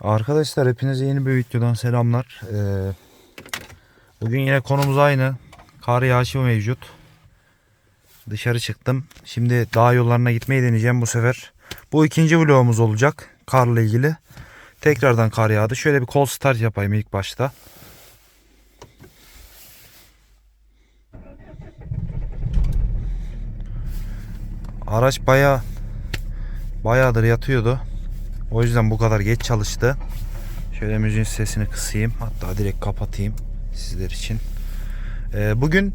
Arkadaşlar hepinize yeni bir videodan selamlar. Ee, bugün yine konumuz aynı. Kar yağışı mevcut. Dışarı çıktım. Şimdi dağ yollarına gitmeyi deneyeceğim bu sefer. Bu ikinci vlogumuz olacak. Karla ilgili. Tekrardan kar yağdı. Şöyle bir kol start yapayım ilk başta. Araç baya bayağıdır yatıyordu. O yüzden bu kadar geç çalıştı. Şöyle müziğin sesini kısayım. Hatta direkt kapatayım sizler için. Ee, bugün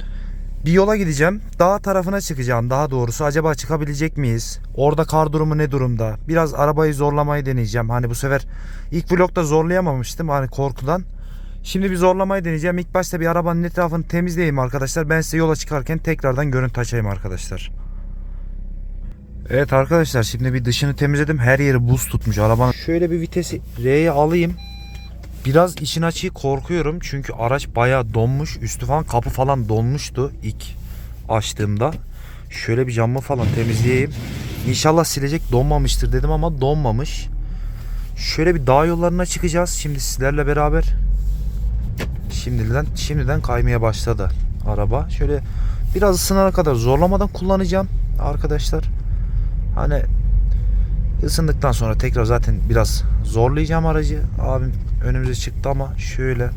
bir yola gideceğim. Dağ tarafına çıkacağım daha doğrusu. Acaba çıkabilecek miyiz? Orada kar durumu ne durumda? Biraz arabayı zorlamayı deneyeceğim. Hani bu sefer ilk vlogda zorlayamamıştım hani korkudan. Şimdi bir zorlamayı deneyeceğim. İlk başta bir arabanın etrafını temizleyeyim arkadaşlar. Ben size yola çıkarken tekrardan görüntü açayım arkadaşlar. Evet arkadaşlar şimdi bir dışını temizledim. Her yeri buz tutmuş arabanın. Şöyle bir vitesi R'ye alayım. Biraz işin açığı korkuyorum. Çünkü araç bayağı donmuş. Üstü falan kapı falan donmuştu ilk açtığımda. Şöyle bir camı falan temizleyeyim. İnşallah silecek donmamıştır dedim ama donmamış. Şöyle bir dağ yollarına çıkacağız şimdi sizlerle beraber. Şimdiden şimdiden kaymaya başladı araba. Şöyle biraz ısınana kadar zorlamadan kullanacağım arkadaşlar. Hani ısındıktan sonra tekrar zaten biraz zorlayacağım aracı. Abim önümüze çıktı ama şöyle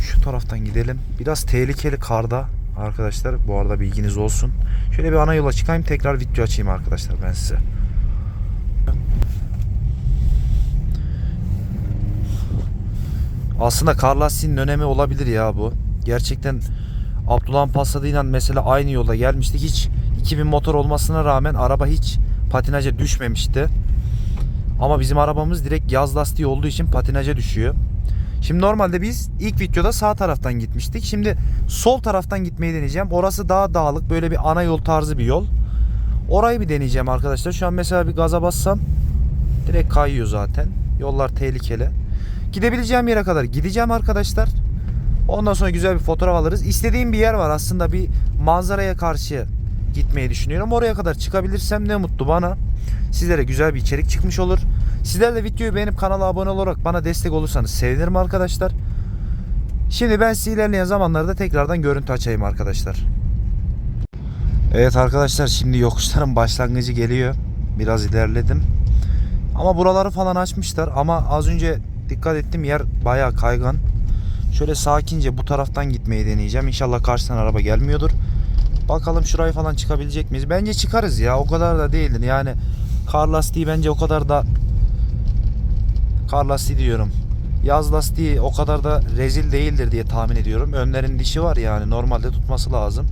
şu taraftan gidelim. Biraz tehlikeli karda arkadaşlar. Bu arada bilginiz olsun. Şöyle bir ana yola çıkayım tekrar video açayım arkadaşlar ben size. Aslında kar lastiğinin önemi olabilir ya bu. Gerçekten Abdullah'ın Passad'ıyla mesela aynı yolda gelmiştik. Hiç 2000 motor olmasına rağmen araba hiç patinaja düşmemişti. Ama bizim arabamız direkt yaz lastiği olduğu için patinaja düşüyor. Şimdi normalde biz ilk videoda sağ taraftan gitmiştik. Şimdi sol taraftan gitmeyi deneyeceğim. Orası daha dağlık böyle bir ana yol tarzı bir yol. Orayı bir deneyeceğim arkadaşlar. Şu an mesela bir gaza bassam direkt kayıyor zaten. Yollar tehlikeli. Gidebileceğim yere kadar gideceğim arkadaşlar. Ondan sonra güzel bir fotoğraf alırız. İstediğim bir yer var aslında bir manzaraya karşı gitmeyi düşünüyorum. Oraya kadar çıkabilirsem ne mutlu bana. Sizlere güzel bir içerik çıkmış olur. Sizler de videoyu beğenip kanala abone olarak bana destek olursanız sevinirim arkadaşlar. Şimdi ben size ilerleyen zamanlarda tekrardan görüntü açayım arkadaşlar. Evet arkadaşlar şimdi yokuşların başlangıcı geliyor. Biraz ilerledim. Ama buraları falan açmışlar ama az önce dikkat ettim yer bayağı kaygan. Şöyle sakince bu taraftan gitmeyi deneyeceğim. İnşallah karşıdan araba gelmiyordur. Bakalım şurayı falan çıkabilecek miyiz? Bence çıkarız ya. O kadar da değildir. Yani kar lastiği bence o kadar da kar lastiği diyorum. Yaz lastiği o kadar da rezil değildir diye tahmin ediyorum. Önlerin dişi var yani normalde tutması lazım.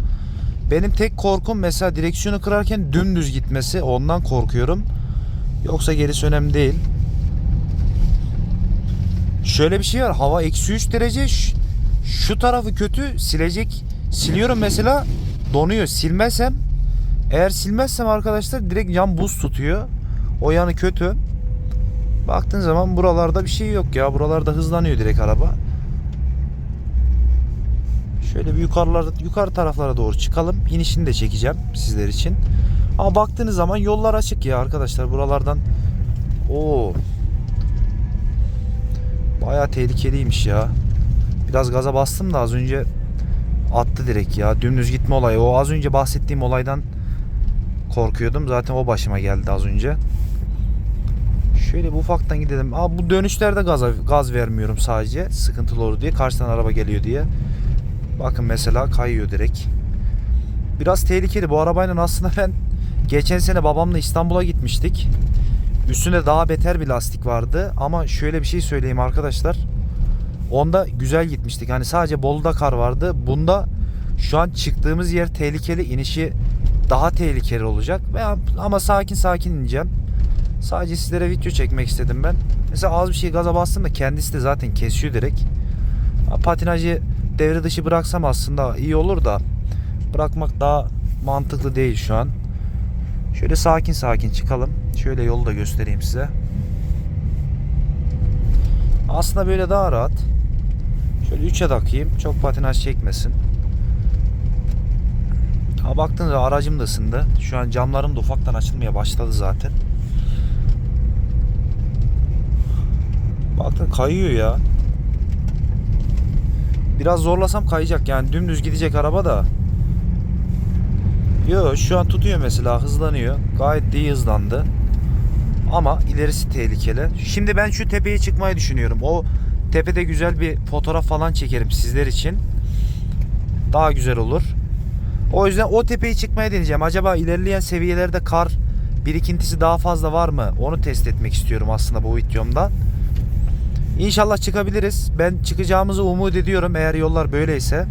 Benim tek korkum mesela direksiyonu kırarken dümdüz gitmesi. Ondan korkuyorum. Yoksa gerisi önemli değil. Şöyle bir şey var. Hava eksi 3 derece. Şu, tarafı kötü. Silecek. Siliyorum mesela. Donuyor. Silmezsem eğer silmezsem arkadaşlar direkt yan buz tutuyor. O yanı kötü. Baktığın zaman buralarda bir şey yok ya. Buralarda hızlanıyor direkt araba. Şöyle bir yukarılarda yukarı taraflara doğru çıkalım. İnişini de çekeceğim sizler için. Ama baktığınız zaman yollar açık ya arkadaşlar. Buralardan o Bayağı tehlikeliymiş ya. Biraz gaza bastım da az önce attı direkt ya. Dümdüz gitme olayı. O az önce bahsettiğim olaydan korkuyordum. Zaten o başıma geldi az önce. Şöyle bir ufaktan gidelim. Aa, bu dönüşlerde gaz, gaz vermiyorum sadece. Sıkıntılı olur diye. Karşıdan araba geliyor diye. Bakın mesela kayıyor direkt. Biraz tehlikeli. Bu arabayla aslında ben geçen sene babamla İstanbul'a gitmiştik. Üstünde daha beter bir lastik vardı ama şöyle bir şey söyleyeyim arkadaşlar. Onda güzel gitmiştik. Hani sadece Bolu'da kar vardı. Bunda şu an çıktığımız yer tehlikeli. inişi daha tehlikeli olacak. Veya ama sakin sakin ineceğim. Sadece sizlere video çekmek istedim ben. Mesela az bir şey gaza bastım da kendisi de zaten kesiyor direkt. Patinajı devre dışı bıraksam aslında iyi olur da bırakmak daha mantıklı değil şu an. Şöyle sakin sakin çıkalım. Şöyle yolu da göstereyim size. Aslında böyle daha rahat. Şöyle 3'e takayım. Çok patinaj çekmesin. Ha baktığınızda aracım da ısındı. Şu an camlarım da ufaktan açılmaya başladı zaten. Da kayıyor ya. Biraz zorlasam kayacak yani dümdüz gidecek araba da. Yo şu an tutuyor mesela hızlanıyor. Gayet de iyi hızlandı. Ama ilerisi tehlikeli. Şimdi ben şu tepeye çıkmayı düşünüyorum. O tepede güzel bir fotoğraf falan çekerim sizler için. Daha güzel olur. O yüzden o tepeyi çıkmaya deneyeceğim. Acaba ilerleyen seviyelerde kar birikintisi daha fazla var mı? Onu test etmek istiyorum aslında bu videomda. İnşallah çıkabiliriz. Ben çıkacağımızı umut ediyorum eğer yollar böyleyse.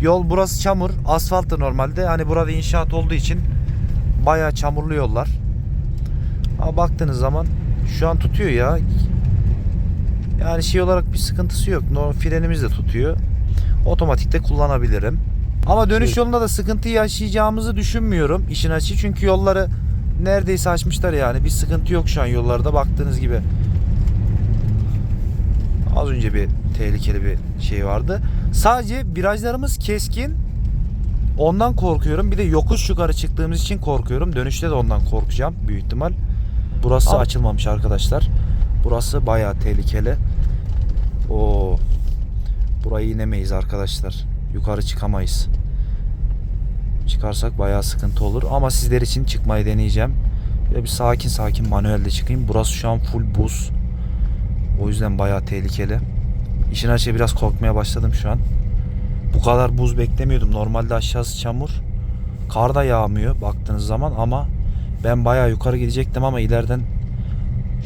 Yol burası çamur, asfalttı normalde. Hani burada inşaat olduğu için bayağı çamurlu yollar. Ama baktığınız zaman şu an tutuyor ya. Yani şey olarak bir sıkıntısı yok. No, frenimiz de tutuyor. Otomatikte kullanabilirim. Ama dönüş yolunda da sıkıntı yaşayacağımızı düşünmüyorum işin açığı. Çünkü yolları neredeyse açmışlar yani. Bir sıkıntı yok şu an yollarda baktığınız gibi. Az önce bir tehlikeli bir şey vardı. Sadece virajlarımız keskin. Ondan korkuyorum. Bir de yokuş yukarı çıktığımız için korkuyorum. Dönüşte de ondan korkacağım büyük ihtimal. Burası Ama- açılmamış arkadaşlar. Burası bayağı tehlikeli. O burayı inemeyiz arkadaşlar. Yukarı çıkamayız. Çıkarsak bayağı sıkıntı olur. Ama sizler için çıkmayı deneyeceğim. Böyle bir sakin sakin manuelde çıkayım. Burası şu an full buz. O yüzden bayağı tehlikeli. İşin açığı biraz korkmaya başladım şu an. Bu kadar buz beklemiyordum. Normalde aşağısı çamur. Kar da yağmıyor baktığınız zaman ama ben bayağı yukarı gidecektim ama ileriden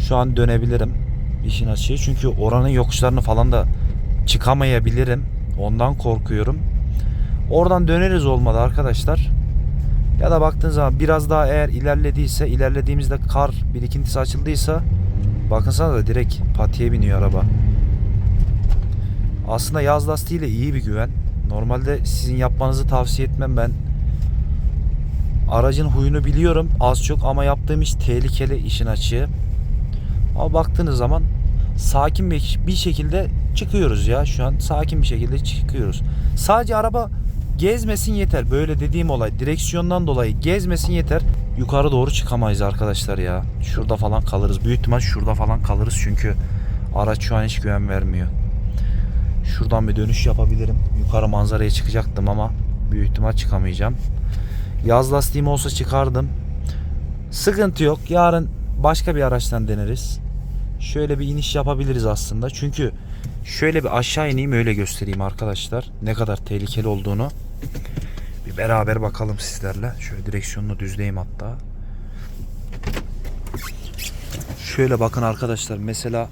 şu an dönebilirim. İşin açığı. Çünkü oranın yokuşlarını falan da çıkamayabilirim. Ondan korkuyorum. Oradan döneriz olmadı arkadaşlar. Ya da baktığınız zaman biraz daha eğer ilerlediyse ilerlediğimizde kar birikintisi açıldıysa bakınsana da direkt patiye biniyor araba. Aslında yaz lastiğiyle iyi bir güven. Normalde sizin yapmanızı tavsiye etmem ben. Aracın huyunu biliyorum az çok ama yaptığım iş tehlikeli işin açığı. Ama baktığınız zaman sakin bir, bir şekilde çıkıyoruz ya şu an sakin bir şekilde çıkıyoruz. Sadece araba gezmesin yeter. Böyle dediğim olay direksiyondan dolayı gezmesin yeter. Yukarı doğru çıkamayız arkadaşlar ya. Şurada falan kalırız. Büyük ihtimal şurada falan kalırız çünkü araç şu an hiç güven vermiyor. Şuradan bir dönüş yapabilirim. Yukarı manzaraya çıkacaktım ama büyük ihtimal çıkamayacağım. Yaz lastiğim olsa çıkardım. Sıkıntı yok. Yarın başka bir araçtan deneriz. Şöyle bir iniş yapabiliriz aslında. Çünkü şöyle bir aşağı ineyim öyle göstereyim arkadaşlar. Ne kadar tehlikeli olduğunu. Bir beraber bakalım sizlerle. Şöyle direksiyonunu düzleyeyim hatta. Şöyle bakın arkadaşlar. Mesela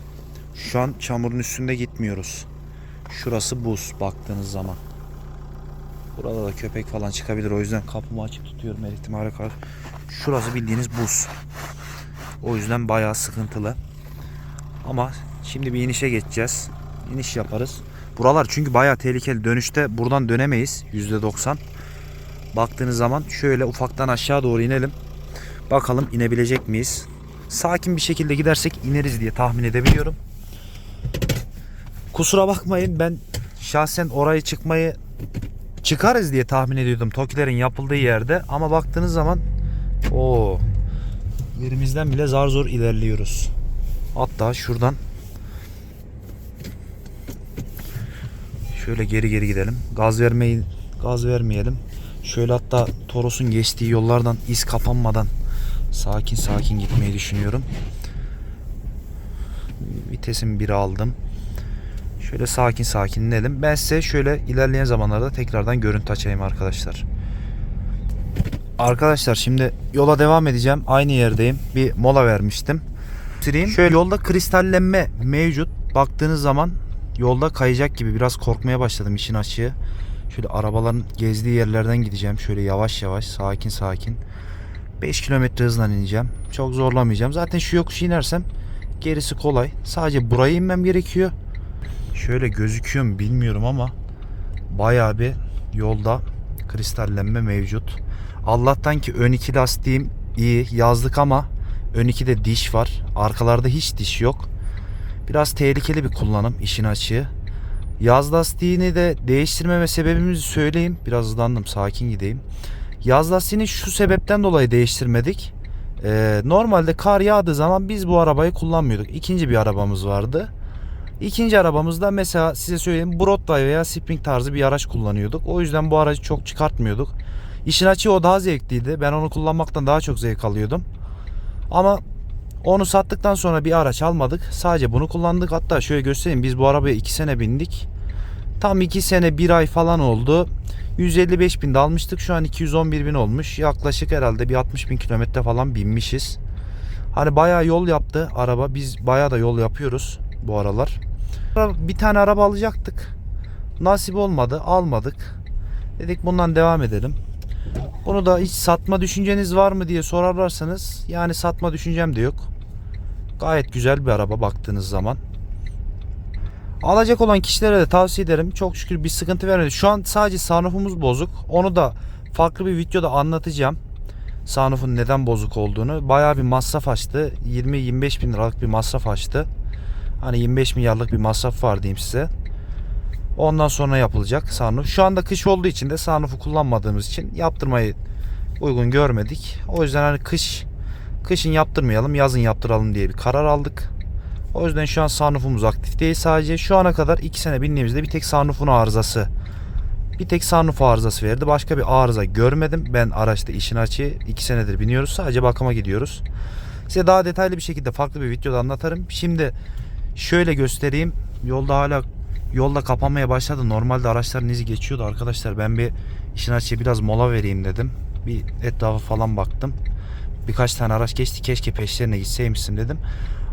şu an çamurun üstünde gitmiyoruz. Şurası buz baktığınız zaman. Burada da köpek falan çıkabilir. O yüzden kapımı açık tutuyorum her ihtimale karşı. Şurası bildiğiniz buz. O yüzden bayağı sıkıntılı. Ama şimdi bir inişe geçeceğiz. İniş yaparız. Buralar çünkü bayağı tehlikeli. Dönüşte buradan dönemeyiz. %90. Baktığınız zaman şöyle ufaktan aşağı doğru inelim. Bakalım inebilecek miyiz? Sakin bir şekilde gidersek ineriz diye tahmin edebiliyorum. Kusura bakmayın ben şahsen orayı çıkmayı çıkarız diye tahmin ediyordum Tokilerin yapıldığı yerde ama baktığınız zaman o yerimizden bile zar zor ilerliyoruz. Hatta şuradan şöyle geri geri gidelim. Gaz vermeyi gaz vermeyelim. Şöyle hatta Toros'un geçtiği yollardan iz kapanmadan sakin sakin gitmeyi düşünüyorum. Vitesim 1'i aldım. Şöyle sakin sakin inelim. Ben size şöyle ilerleyen zamanlarda tekrardan görüntü açayım arkadaşlar. Arkadaşlar şimdi yola devam edeceğim. Aynı yerdeyim. Bir mola vermiştim. Süreyim. Şöyle yolda kristallenme mevcut. Baktığınız zaman yolda kayacak gibi biraz korkmaya başladım işin açığı. Şöyle arabaların gezdiği yerlerden gideceğim. Şöyle yavaş yavaş sakin sakin. 5 kilometre hızla ineceğim. Çok zorlamayacağım. Zaten şu yokuş inersem gerisi kolay. Sadece buraya inmem gerekiyor. Şöyle gözüküyor mu bilmiyorum ama bayağı bir yolda kristallenme mevcut. Allah'tan ki ön iki lastiğim iyi yazlık ama ön iki de diş var. Arkalarda hiç diş yok. Biraz tehlikeli bir kullanım işin açığı. Yaz lastiğini de değiştirmeme sebebimizi söyleyeyim. Biraz hızlandım sakin gideyim. Yaz lastiğini şu sebepten dolayı değiştirmedik. Ee, normalde kar yağdığı zaman biz bu arabayı kullanmıyorduk. İkinci bir arabamız vardı. İkinci arabamızda mesela size söyleyeyim Broadway veya Spring tarzı bir araç kullanıyorduk. O yüzden bu aracı çok çıkartmıyorduk. İşin açığı o daha zevkliydi. Ben onu kullanmaktan daha çok zevk alıyordum. Ama onu sattıktan sonra bir araç almadık. Sadece bunu kullandık. Hatta şöyle göstereyim. Biz bu arabaya 2 sene bindik. Tam 2 sene 1 ay falan oldu. 155 bin de almıştık. Şu an 211 bin olmuş. Yaklaşık herhalde bir 60 bin kilometre falan binmişiz. Hani bayağı yol yaptı araba. Biz bayağı da yol yapıyoruz bu aralar. Bir tane araba alacaktık. Nasip olmadı. Almadık. Dedik bundan devam edelim. Bunu da hiç satma düşünceniz var mı diye sorarlarsanız yani satma düşüncem de yok. Gayet güzel bir araba baktığınız zaman. Alacak olan kişilere de tavsiye ederim. Çok şükür bir sıkıntı vermedi. Şu an sadece sunroofumuz bozuk. Onu da farklı bir videoda anlatacağım. Sunroof'un neden bozuk olduğunu. Bayağı bir masraf açtı. 20-25 bin liralık bir masraf açtı. Hani 25 milyarlık bir masraf var diyeyim size. Ondan sonra yapılacak sunroof. Şu anda kış olduğu için de sunroof'u kullanmadığımız için yaptırmayı uygun görmedik. O yüzden hani kış kışın yaptırmayalım, yazın yaptıralım diye bir karar aldık. O yüzden şu an sunroofumuz aktif değil. Sadece şu ana kadar 2 sene bindiğimizde bir tek sunroofun arızası bir tek sunroof arızası verdi. Başka bir arıza görmedim. Ben araçta işin açığı 2 senedir biniyoruz. Sadece bakıma gidiyoruz. Size daha detaylı bir şekilde farklı bir videoda anlatırım. Şimdi şöyle göstereyim. Yolda hala yolda kapanmaya başladı. Normalde araçların izi geçiyordu arkadaşlar. Ben bir işin açığı biraz mola vereyim dedim. Bir etrafa falan baktım. Birkaç tane araç geçti. Keşke peşlerine gitseymişsin dedim.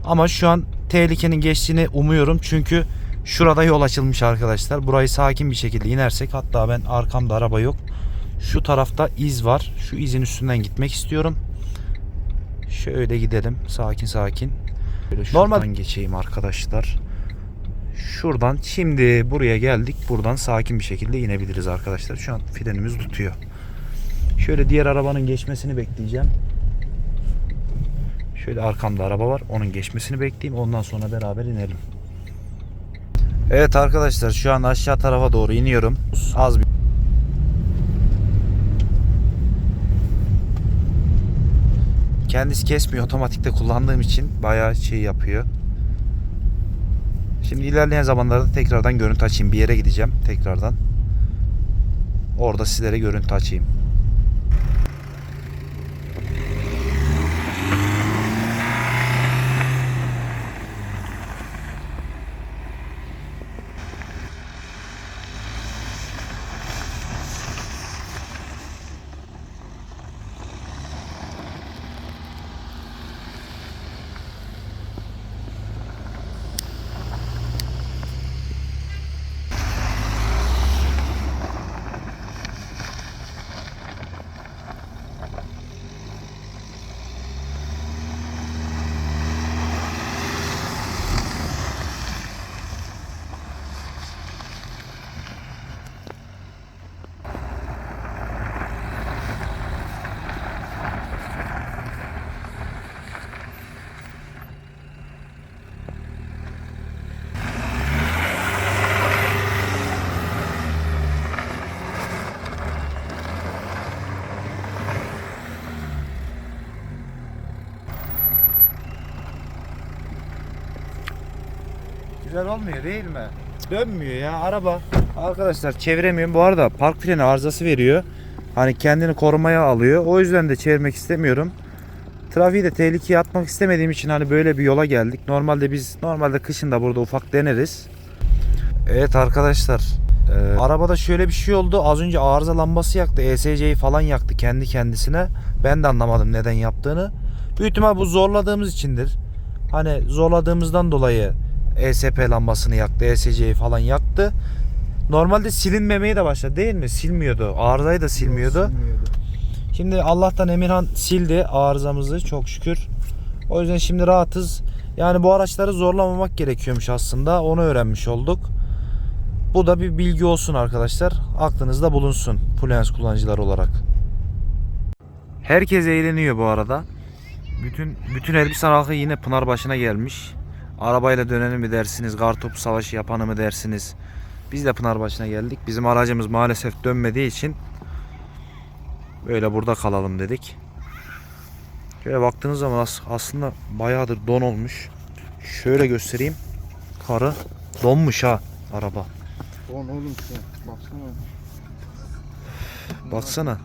Ama şu an tehlikenin geçtiğini umuyorum. Çünkü şurada yol açılmış arkadaşlar. Burayı sakin bir şekilde inersek hatta ben arkamda araba yok. Şu tarafta iz var. Şu izin üstünden gitmek istiyorum. Şöyle gidelim. Sakin sakin. Böyle şuradan Normal- geçeyim arkadaşlar. Şuradan şimdi buraya geldik. Buradan sakin bir şekilde inebiliriz arkadaşlar. Şu an frenimiz tutuyor. Şöyle diğer arabanın geçmesini bekleyeceğim. Şöyle arkamda araba var. Onun geçmesini bekleyeyim. Ondan sonra beraber inelim. Evet arkadaşlar şu an aşağı tarafa doğru iniyorum. Az bir Kendisi kesmiyor. Otomatikte kullandığım için bayağı şey yapıyor. Şimdi ilerleyen zamanlarda tekrardan görüntü açayım. Bir yere gideceğim tekrardan. Orada sizlere görüntü açayım. Güzel olmuyor değil mi? Dönmüyor ya araba. Arkadaşlar çeviremiyorum. Bu arada park freni arızası veriyor. Hani kendini korumaya alıyor. O yüzden de çevirmek istemiyorum. Trafiği de tehlikeye atmak istemediğim için hani böyle bir yola geldik. Normalde biz normalde kışın da burada ufak deneriz. Evet arkadaşlar. e, arabada şöyle bir şey oldu. Az önce arıza lambası yaktı. ESC'yi falan yaktı kendi kendisine. Ben de anlamadım neden yaptığını. Büyük ihtimal bu zorladığımız içindir. Hani zorladığımızdan dolayı ESP lambasını yaktı. ESC'yi falan yaktı. Normalde silinmemeye de başladı değil mi? Silmiyordu. Arızayı da silmiyordu. Şimdi Allah'tan Emirhan sildi arızamızı çok şükür. O yüzden şimdi rahatız. Yani bu araçları zorlamamak gerekiyormuş aslında. Onu öğrenmiş olduk. Bu da bir bilgi olsun arkadaşlar. Aklınızda bulunsun Fluence kullanıcılar olarak. Herkes eğleniyor bu arada. Bütün bütün Elbistan halkı yine Pınarbaşı'na gelmiş. Arabayla döneni mi dersiniz, kartopu savaşı yapanı mı dersiniz? Biz de Pınarbaşı'na geldik. Bizim aracımız maalesef dönmediği için böyle burada kalalım dedik. Şöyle baktığınız zaman as- aslında bayağıdır don olmuş. Şöyle göstereyim. Karı donmuş ha araba. On oğlum sen. Baksana. Baksana.